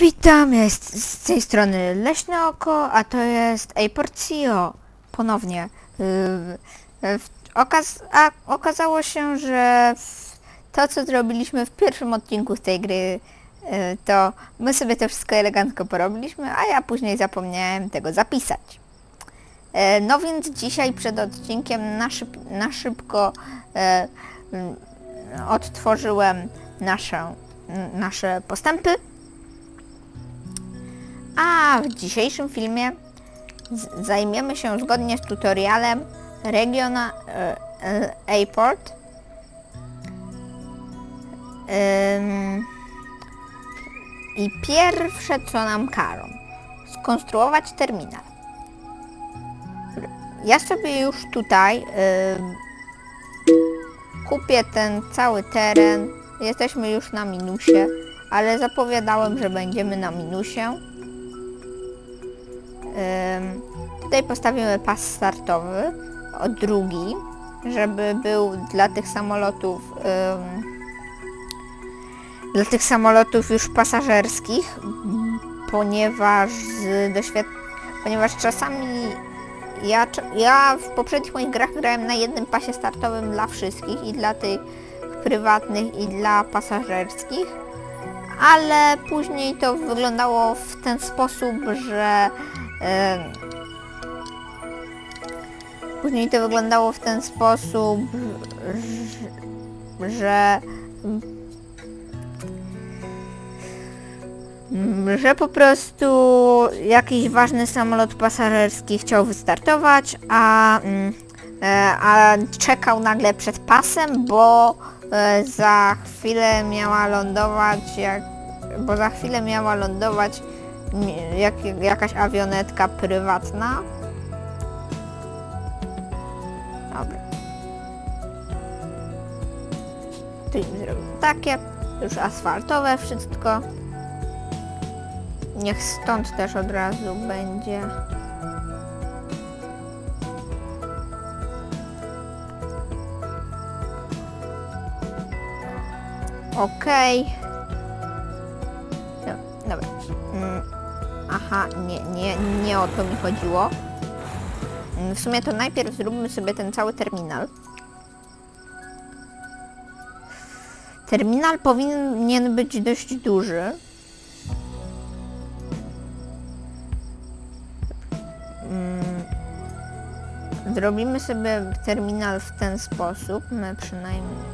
Witam, jest z tej strony Leśne Oko, a to jest Aportio. Ponownie. Yy, yy, w- Okaz a okazało się, że to co zrobiliśmy w pierwszym odcinku z tej gry, yy, to my sobie to wszystko elegancko porobiliśmy, a ja później zapomniałem tego zapisać. E, No więc dzisiaj przed odcinkiem na, szyb, na szybko e, mm, odtworzyłem nasze, nasze postępy. A w dzisiejszym filmie zajmiemy się zgodnie z tutorialem regiona e, e, Airport. Ym, I pierwsze co nam każą, skonstruować terminal. Ja sobie już tutaj ym, kupię ten cały teren. Jesteśmy już na minusie, ale zapowiadałem, że będziemy na minusie. Tutaj postawimy pas startowy, o drugi, żeby był dla tych samolotów dla tych samolotów już pasażerskich, ponieważ z doświad... ponieważ czasami ja, ja w poprzednich moich grach grałem na jednym pasie startowym dla wszystkich i dla tych prywatnych i dla pasażerskich ale później to wyglądało w ten sposób, że później to wyglądało w ten sposób, że, że po prostu jakiś ważny samolot pasażerski chciał wystartować, a, e, a czekał nagle przed pasem, bo e, za chwilę miała lądować, jak, bo za chwilę miała lądować jak, jakaś awionetka prywatna. Dobra. Tu im zrobimy takie, już asfaltowe wszystko. Niech stąd też od razu będzie. Okej. No, dobra. Mm, aha, nie, nie, nie o to mi chodziło. Mm, W sumie to najpierw zróbmy sobie ten cały terminal. Terminal powinien być dość duży. Mm, Zrobimy sobie terminal w ten sposób. My przynajmniej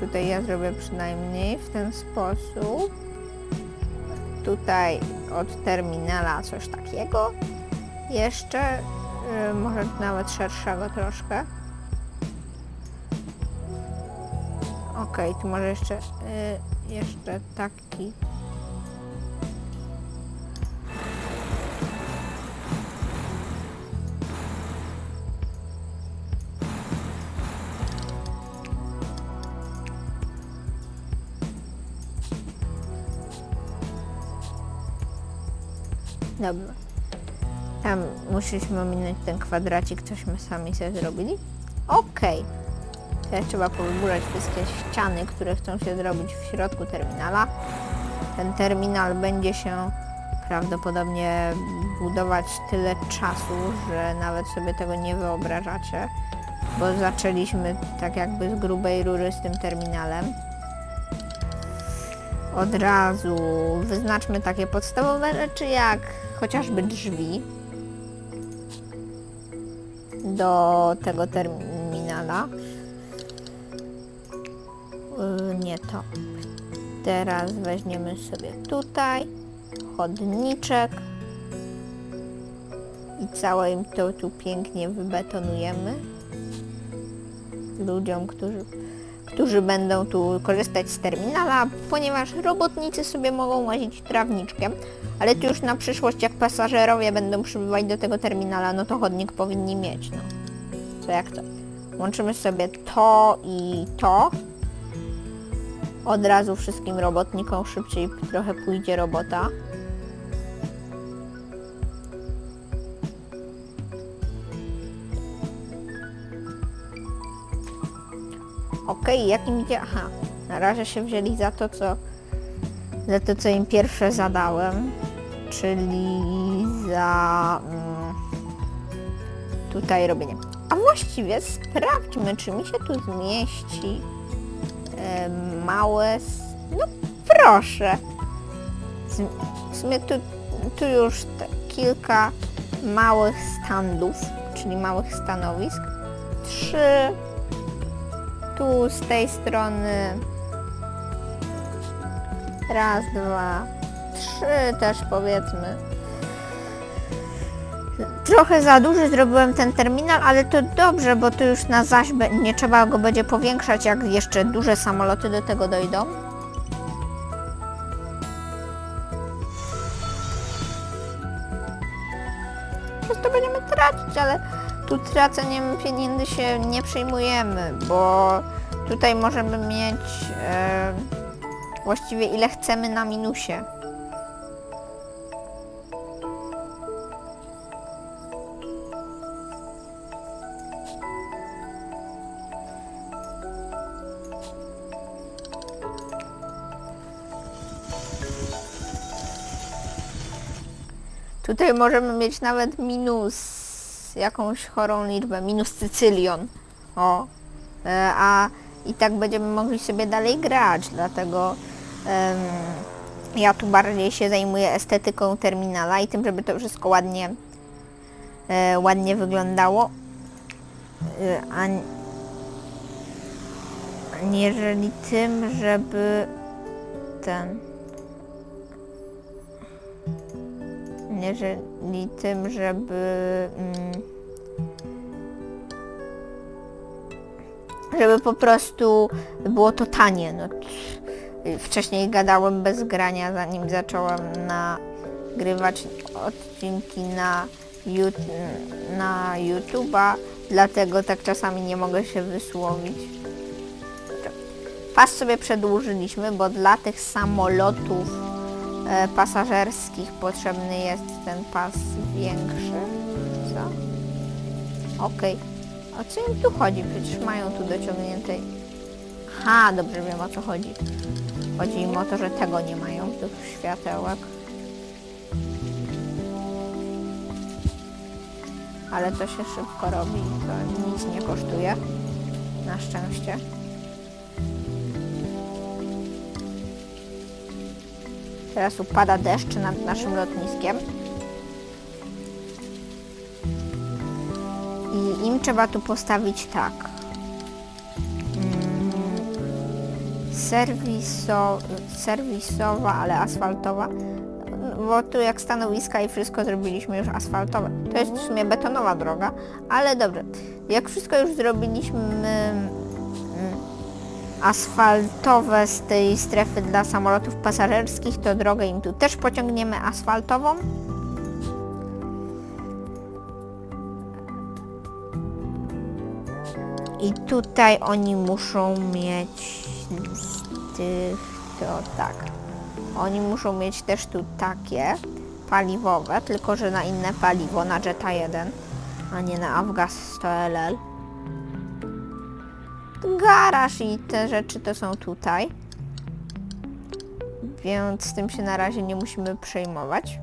tutaj ja zrobię przynajmniej w ten sposób. Tutaj od terminala coś takiego. Jeszcze y, może nawet szerszego troszkę. Okej, tu może jeszcze y, jeszcze taki Dobra. Tam musieliśmy ominąć ten kwadracik, cośmy sami sobie zrobili. Okej. Teraz trzeba powyburzać wszystkie ściany, które chcą się zrobić w środku terminala. Ten terminal będzie się prawdopodobnie budować tyle czasu, że nawet sobie tego nie wyobrażacie, bo zaczęliśmy tak jakby z grubej rury z tym terminalem. Od razu wyznaczmy takie podstawowe rzeczy jak chociażby drzwi do tego terminala. Yy, Nie to. Teraz weźmiemy sobie tutaj chodniczek i całe im to tu pięknie wybetonujemy ludziom, którzy którzy będą tu korzystać z terminala, ponieważ robotnicy sobie mogą łazić trawniczkiem, ale tu już na przyszłość, jak pasażerowie będą przybywać do tego terminala, no to chodnik powinni mieć, no. Co jak to? Łączymy sobie to i to. Od razu wszystkim robotnikom szybciej trochę pójdzie robota. Okej, jak im idzie? Aha, na razie się wzięli za to, co za to, co im pierwsze zadałem, czyli za mm, tutaj robienie. A właściwie sprawdźmy, czy mi się tu zmieści e, małe... No proszę. Z- W sumie tu, tu już te kilka małych standów, czyli małych stanowisk. Trzy. Tu z tej strony. Raz, dwa, trzy też powiedzmy. Trochę za duży zrobiłem ten terminal, ale to dobrze, bo to już na zaś nie trzeba go będzie powiększać, jak jeszcze duże samoloty do tego dojdą. Traceniem pieniędzy się nie przejmujemy, bo tutaj możemy mieć e, właściwie ile chcemy na minusie. Tutaj możemy mieć nawet minus jakąś chorą liczbę, minus cycylion. O. E, a i tak będziemy mogli sobie dalej grać, dlatego em, ja tu bardziej się zajmuję estetyką terminala i tym, żeby to wszystko ładnie e, ładnie wyglądało. E, a, aniżeli tym, żeby ten jeżeli tym, żeby mm, żeby po prostu było to tanie. No, wcześniej gadałem bez grania, zanim zacząłem nagrywać odcinki na, na YouTube'a, dlatego tak czasami nie mogę się wysłowić. Pas sobie przedłużyliśmy, bo dla tych samolotów pasażerskich potrzebny jest ten pas większy. Co? Okej. O co im tu chodzi? Przecież mają tu dociągnięte... Aha, dobrze wiem o co chodzi. Chodzi im o to, że tego nie mają, tych światełek. Ale to się szybko robi, to nic nie kosztuje. Na szczęście. Teraz upada deszcz nad naszym lotniskiem. I im trzeba tu postawić tak. Mm, Serwiso, serwisowa, ale asfaltowa. Bo tu jak stanowiska i wszystko zrobiliśmy już asfaltowe. To jest w sumie betonowa droga, ale dobrze. Jak wszystko już zrobiliśmy asfaltowe z tej strefy dla samolotów pasażerskich, to drogę im tu też pociągniemy asfaltową. I tutaj oni muszą mieć z tych, to tak. Oni muszą mieć też tu takie paliwowe, tylko że na inne paliwo, na Jetta 1, a nie na Avgas 100LL. Garaż i te rzeczy to są tutaj. Więc z tym się na razie nie musimy przejmować.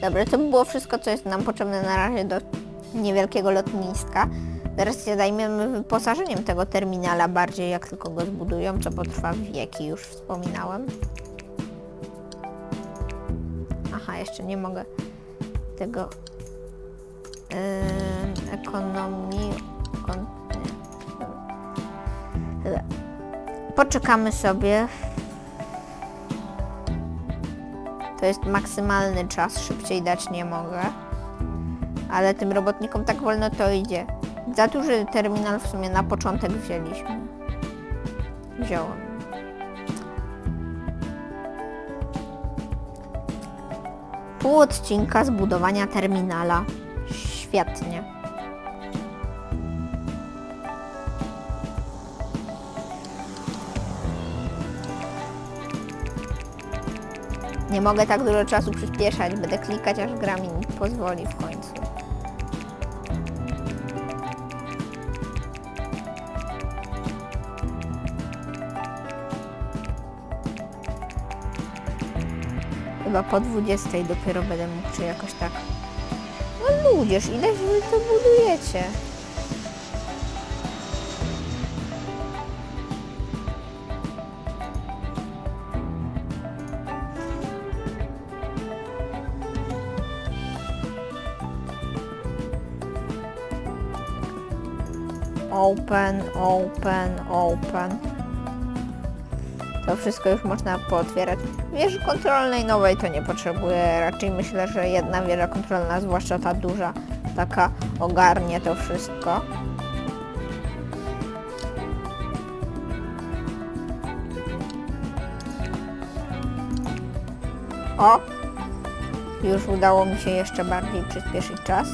Dobra, to by było wszystko, co jest nam potrzebne na razie do niewielkiego lotniska. Teraz się zajmiemy wyposażeniem tego terminala bardziej, jak tylko go zbudują, co potrwa wieki, już wspominałem. Aha, jeszcze nie mogę tego yy, ekonomii. Poczekamy sobie. To jest maksymalny czas, szybciej dać nie mogę. Ale tym robotnikom tak wolno to idzie. Za duży terminal w sumie na początek wzięliśmy. Wziąłem. Pół odcinka zbudowania terminala. Świetnie. Nie mogę tak dużo czasu przyspieszać, będę klikać aż gra mi pozwoli w końcu. Chyba po 20 dopiero będę mógł, czy jakoś tak. No ludzież, ileś wy to budujecie? Open, open, open. To wszystko już można pootwierać. Wieży kontrolnej nowej to nie potrzebuję. Raczej myślę, że jedna wieża kontrolna, zwłaszcza ta duża, taka ogarnie to wszystko. O! Już udało mi się jeszcze bardziej przyspieszyć czas.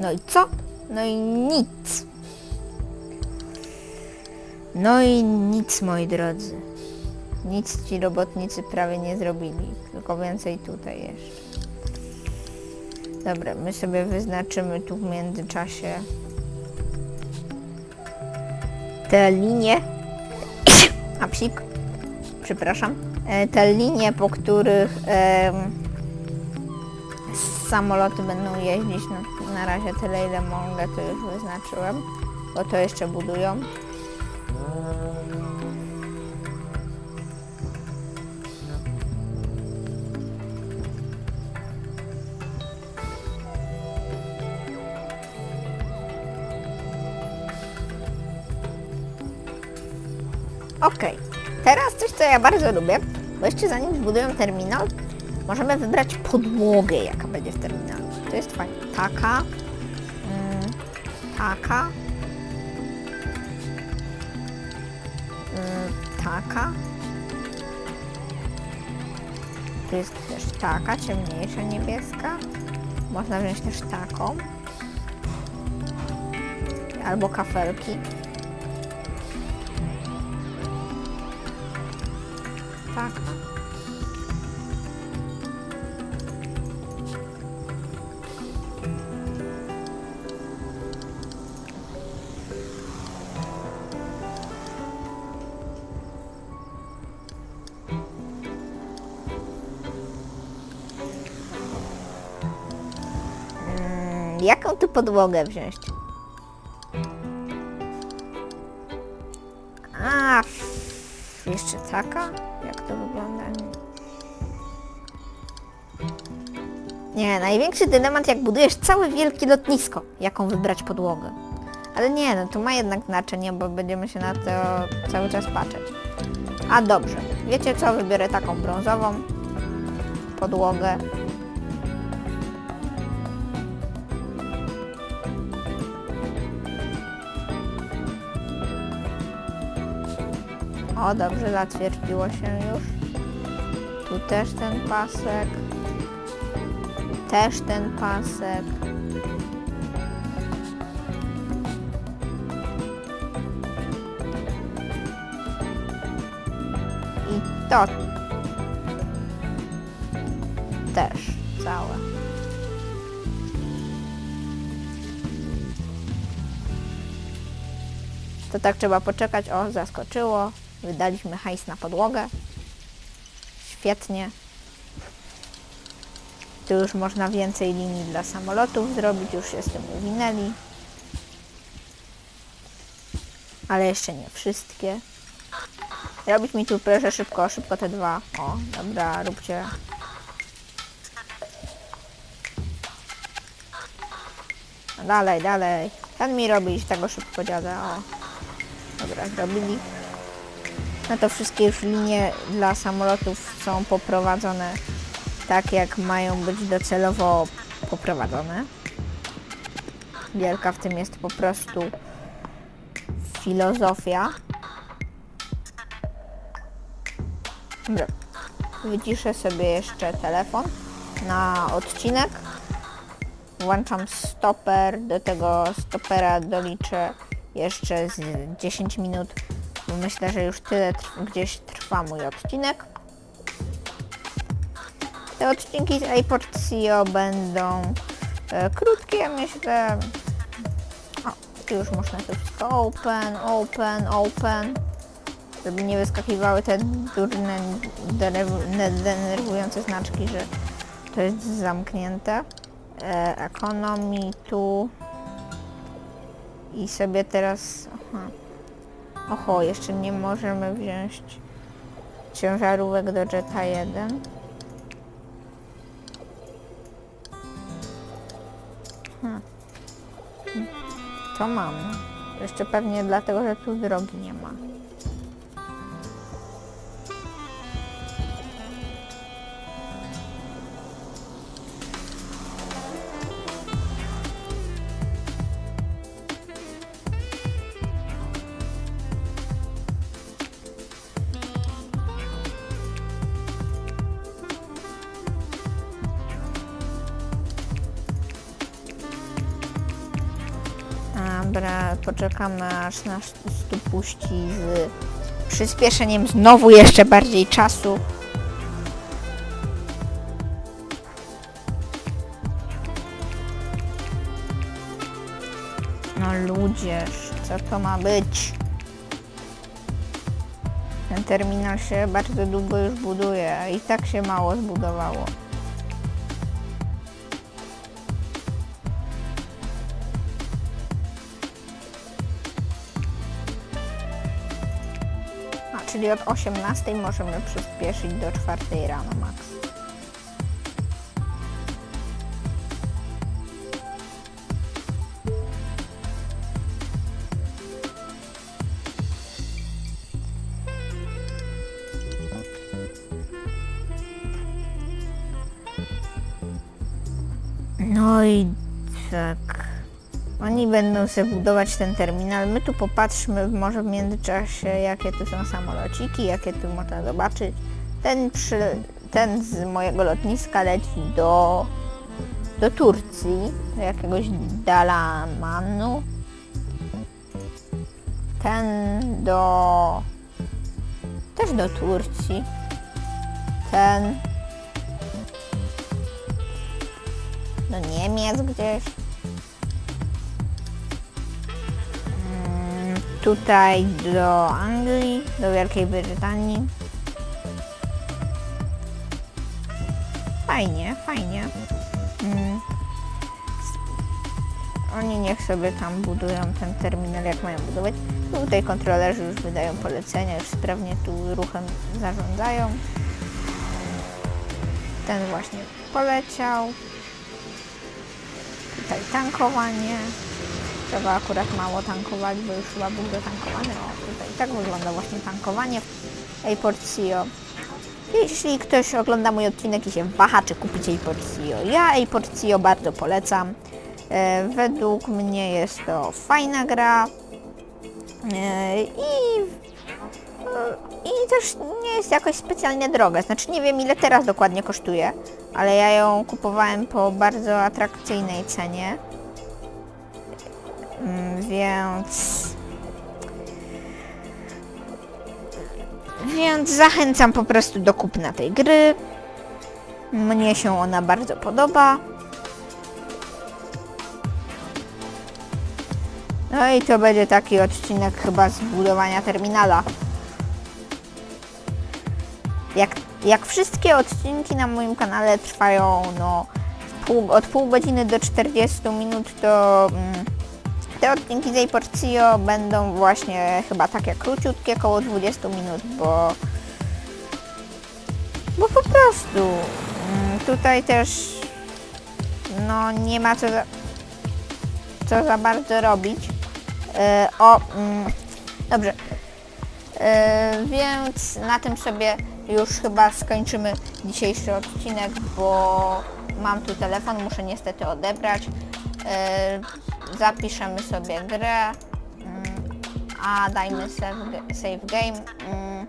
No i co? No i nic. No i nic, moi drodzy. Nic ci robotnicy prawie nie zrobili, tylko więcej tutaj jeszcze. Dobra, my sobie wyznaczymy tu w międzyczasie te linie. A psik, przepraszam. E, Te linie, po których em, samoloty będą jeździć. No, na razie tyle ile mogę, to już wyznaczyłem, bo to jeszcze budują. Okej, teraz coś, co ja bardzo lubię, bo jeszcze zanim zbudują terminal, możemy wybrać podłogę, jaka będzie w terminalu. To jest fajne. Taka, mm, taka, mm, taka. Tu jest też taka, ciemniejsza niebieska. Można wziąć też taką. Albo kafelki. Taka. Jaką tu podłogę wziąć? A, jeszcze taka? Jak to wygląda? Nie, największy dylemat jak budujesz całe wielkie lotnisko, jaką wybrać podłogę. Ale nie, no to ma jednak znaczenie, bo będziemy się na to cały czas patrzeć. A dobrze, wiecie co? Wybiorę taką brązową podłogę. O, dobrze, zatwierdziło się już. Tu też ten pasek. Też ten pasek. I to też całe. To tak trzeba poczekać. O, zaskoczyło. Wydaliśmy hajs na podłogę. Świetnie. Tu już można więcej linii dla samolotów zrobić, już się z tym uwinęli. Ale jeszcze nie wszystkie. Robić mi tu proszę szybko, szybko te dwa. O, dobra, róbcie. No dalej, dalej. Ten mi robić tego szybko dziada. O. Dobra, zrobili. No to wszystkie już linie dla samolotów są poprowadzone tak, jak mają być docelowo poprowadzone. Wielka w tym jest po prostu filozofia. Dobra. Wyciszę sobie jeszcze telefon na odcinek. Włączam stoper, do tego stopera doliczę jeszcze z 10 minut, myślę, że już tyle trw- gdzieś trwa mój odcinek. Te odcinki z iPod CEO będą e, krótkie, myślę, znaczki, już można to wszystko open, open, open. Żeby nie wyskakiwały te durne, denerw- ne- denerwujące znaczki, że to jest zamknięte. E, tu. I sobie teraz... Aha. Oho, jeszcze nie możemy wziąć ciężarówek do Jetta 1. Hmm. To mam. Jeszcze pewnie dlatego, że tu drogi nie ma. Dobra, poczekamy aż nas puści z przyspieszeniem znowu jeszcze bardziej czasu. No ludzież, co to ma być? Ten terminal się bardzo długo już buduje, i tak się mało zbudowało. Czyli od 18 możemy przyspieszyć do 4 rano max. No i tak. Oni będą sobie budować ten terminal. My tu popatrzmy może w międzyczasie, jakie tu są samolociki, jakie tu można zobaczyć. Ten, przy, ten z mojego lotniska leci do, do Turcji, do jakiegoś Dalamanu. Ten do... też do Turcji. Ten do Niemiec gdzieś. Tutaj do Anglii, do Wielkiej Brytanii. Fajnie, fajnie. Mm. Oni niech sobie tam budują ten terminal, jak mają budować. Tutaj kontrolerzy już wydają polecenia, już sprawnie tu ruchem zarządzają. Ten właśnie poleciał. Tutaj tankowanie. Trzeba akurat mało tankować, bo już chyba był dotankowany. O, tutaj tak wygląda właśnie tankowanie w Airport CEO. Jeśli ktoś ogląda mój odcinek i się waha, czy kupić Airport CEO, ja Airport CEO bardzo polecam. E, według mnie jest to fajna gra e, i i też nie jest jakoś specjalnie droga. Znaczy nie wiem ile teraz dokładnie kosztuje, ale ja ją kupowałem po bardzo atrakcyjnej cenie. Mm, Więc... Więc zachęcam po prostu do kupna tej gry. Mnie się ona bardzo podoba. No i to będzie taki odcinek chyba z budowania terminala. Jak, jak wszystkie odcinki na moim kanale trwają no, pół, od pół godziny do 40 minut, to mm, te odcinki z Aporcio będą właśnie chyba takie króciutkie, około 20 minut, bo bo po prostu mm, tutaj też no nie ma co za, co za bardzo robić. E, o, mm, dobrze. E, więc na tym sobie już chyba skończymy dzisiejszy odcinek, bo mam tu telefon, muszę niestety odebrać. E, zapiszemy sobie grę, mm, a dajmy save, game. Mm,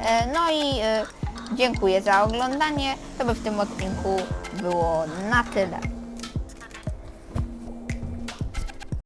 e, no i e, dziękuję za oglądanie. To by w tym odcinku było na tyle.